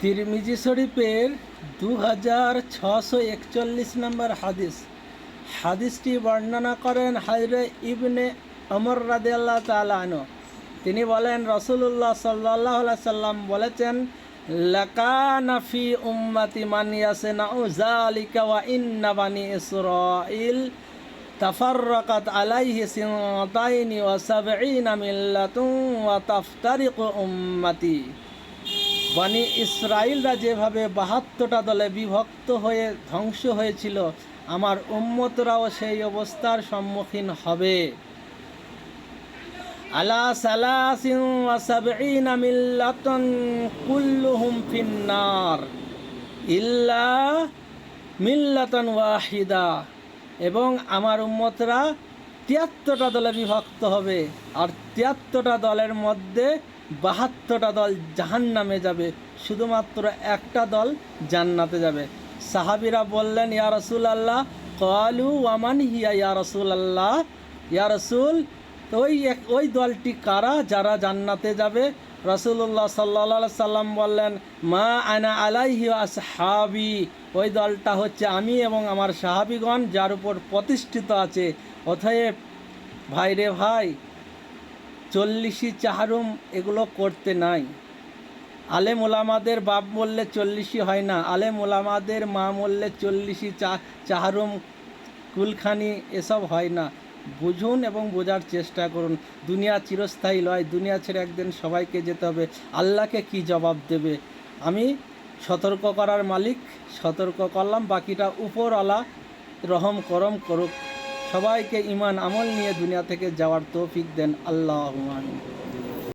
তিরমিজি শরীফের দু হাজার ছশো একচল্লিশ নম্বর হাদিস হাদিসটি বর্ণনা করেন হাজরে ইবনে অমর রাদিয়াল্লাহ তালানো তিনি বলেন রসুল্লাহ সাল্লাহ সাল্লাম বলেছেন লাকানাফি উম্মাতি মানিয়াসে নাউ জালিকা ওয়া ইন্না বানি ইসরাইল تفرقت عليه سنتين وسبعين ملة وتفترق أمتي বানি ইসরায়েলরা যেভাবে বাহাত্তরটা দলে বিভক্ত হয়ে ধ্বংস হয়েছিল, আমার উম্মতরাও সেই অবস্থার সম্মুখীন হবে। ইল্লা ওয়াহিদা, এবং আমার উম্মতরা তিয়াত্তরটা দলে বিভক্ত হবে, আর তিয়াত্তরটা দলের মধ্যে বাহাত্তরটা দল জাহান নামে যাবে, শুধুমাত্র একটা দল জান্নাতে যাবে। সাহাবিরা বললেন, ইয়া রসুল আল্লাহ কলু ওয়ামান হিয়া ইয়া রসুল আল্লাহ ইয়া রসুল, ওই এক- ওই দলটি কারা যারা জান্নাতে যাবে? রসুল্লাহ সাল্লা সাল্লাম বললেন, মা আনা আলাইহি আসহাবি। ওই দলটা হচ্ছে আমি এবং আমার সাহাবিগণ, যার উপর প্রতিষ্ঠিত আছে। অতএব ভাই রে ভাই চল্লিশি চাহারুম এগুলো করতে নাই। আলেম ওলামাদের বাপ বললে চল্লিশি হয় না, আলেম ওলামাদের মা বললে চল্লিশি চা, চাহারুম, কুলখানি এসব হয় না। বুঝুন এবং বোঝার চেষ্টা করুন, দুনিয়া চিরস্থায়ী নয়, দুনিয়া ছেড়ে একদিন সবাইকে যেতে হবে। আল্লাহকে কি জবাব দেবে? আমি সতর্ক করার মালিক, সতর্ক করলাম, বাকিটা উপরওয়ালা রহম করম করুক। সবাইকে ইমান আমল নিয়ে দুনিয়া থেকে যাওয়ার তৌফিক দেন আল্লাহ